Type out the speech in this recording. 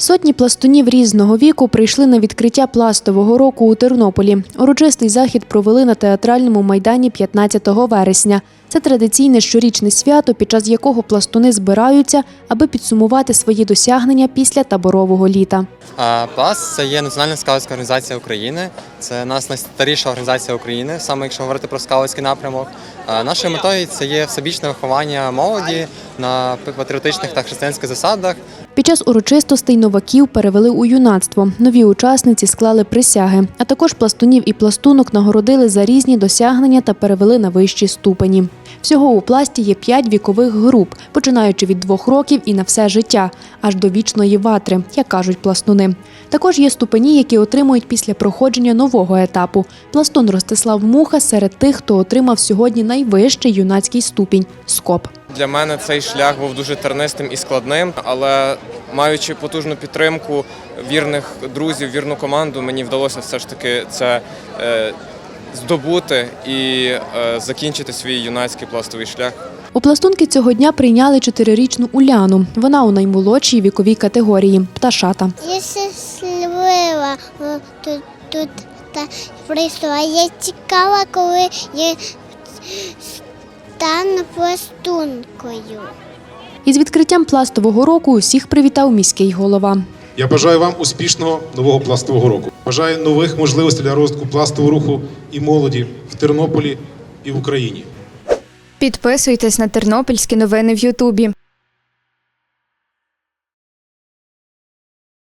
Сотні пластунів різного віку прийшли на відкриття пластового року у Тернополі. Урочистий захід провели на театральному майдані 15 вересня. Це традиційне щорічне свято, під час якого пластуни збираються, аби підсумувати свої досягнення після таборового літа. Пласт це є національна скаутська організація України. Це нас найстаріша організація України, саме якщо говорити про скаутський напрямок. Нашою метою це є всебічне виховання молоді на патріотичних та християнських засадах. Під час урочистостей новаків перевели у юнацтво. Нові учасниці склали присяги, а також пластунів і пластунок нагородили за різні досягнення та перевели на вищі ступені. Всього у пласті є п'ять вікових груп, починаючи від двох років і на все життя, аж до вічної ватри, як кажуть пластуни. Також є ступені, які отримують після проходження нового етапу. Пластун Ростислав Муха серед тих, хто отримав сьогодні найвищий юнацький ступінь скоп. Для мене цей шлях був дуже тернистим і складним, але маючи потужну підтримку вірних друзів, вірну команду, мені вдалося все ж таки це е, здобути і е, закінчити свій юнацький пластовий шлях. У пластунки цього дня прийняли чотирирічну Уляну. Вона у наймолодшій віковій категорії пташата. Я щаслива тут, тут та прийшла. Я цікава, коли я стану пластункою. Із відкриттям пластового року усіх привітав міський голова. Я бажаю вам успішного нового пластового року. Бажаю нових можливостей для розвитку пластового руху і молоді в Тернополі і в Україні. Підписуйтесь на тернопільські новини в Ютубі.